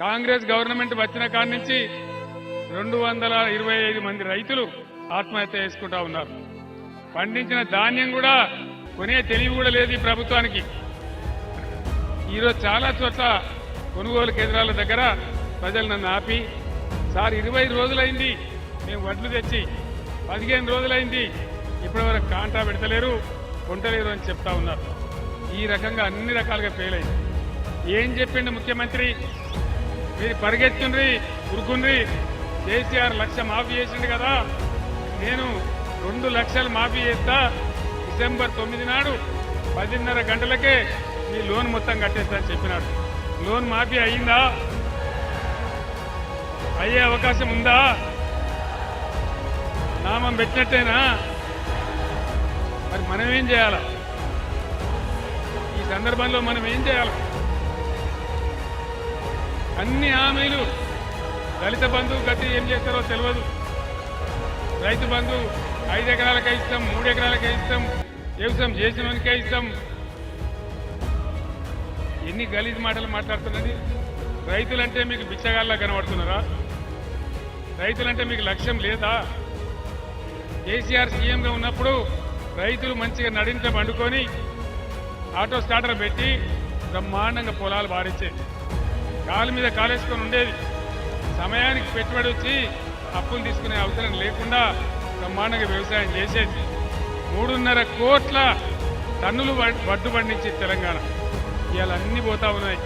Congress government వచ్చిన కాడి నుంచి రెండు వందల ఇరవై ఐదు మంది రైతులు ఆత్మహత్య చేసుకుంటా ఉన్నారు. పండించిన ధాన్యం కూడా కొనే తెలివి కూడా లేదు ఈ ప్రభుత్వానికి. ఈరోజు చాలా చోట్ల కొనుగోలు కేంద్రాల దగ్గర ప్రజలు నన్ను ఆపి సార్ ఇరవై రోజులైంది మేము వడ్లు తెచ్చి పదిహేను రోజులైంది ఇప్పటివరకు కాంటా పెడతలేరు కొంటలేరు అని చెప్తా ఉన్నారు. ఈ రకంగా అన్ని రకాలుగా ఫెయిల్ అయింది. ఏం చెప్పిండు ముఖ్యమంత్రి? మీరు పరిగెత్తుండ్రి ఉరుకుండ్రి. కేసీఆర్ లక్ష మాఫీ చేసిండు కదా. నేను రెండు లక్షలు మాఫీ చేస్తా. డిసెంబర్ తొమ్మిది నాడు పదిన్నర గంటలకే మీ లోన్ మొత్తం కట్టేస్తా అని చెప్పినాడు. లోన్ మాఫీ అయ్యిందా అయ్యే అవకాశం ఉందా? నామం పెట్టినట్టేనా? మరి మనం ఏం చేయాలా? ఈ సందర్భంలో మనం ఏం చేయాలి? అన్ని హామీలు దళిత బంధువు గతి ఏం చేస్తారో తెలియదు రైతు బంధు ఐదు ఎకరాలకే ఇస్తాం మూడు ఎకరాలకే ఇస్తాం వ్యవసాయం చేసినోనికే ఇస్తాం. ఎన్ని గలీజ్ మాటలు మాట్లాడుతున్నది. రైతులంటే మీకు బిచ్చగాళ్ళ కనబడుతున్నారా? రైతులంటే మీకు లక్ష్యం లేదా? కేసీఆర్ సీఎంగా ఉన్నప్పుడు రైతులు మంచిగా నడించ పండుకొని ఆటో స్టార్టర్ పెట్టి బ్రహ్మాండంగా పొలాలు బారించేది కాలు మీద కాలేసుకొని ఉండేది. సమయానికి పెట్టుబడి వచ్చి అప్పులు తీసుకునే అవసరం లేకుండా బ్రహ్మాండంగా వ్యవసాయం చేసేది. మూడున్నర కోట్ల టన్నులు వడ్- వడ్డు పండించి తెలంగాణ. ఇవాళ అన్నీ పోతా ఉన్నాయి.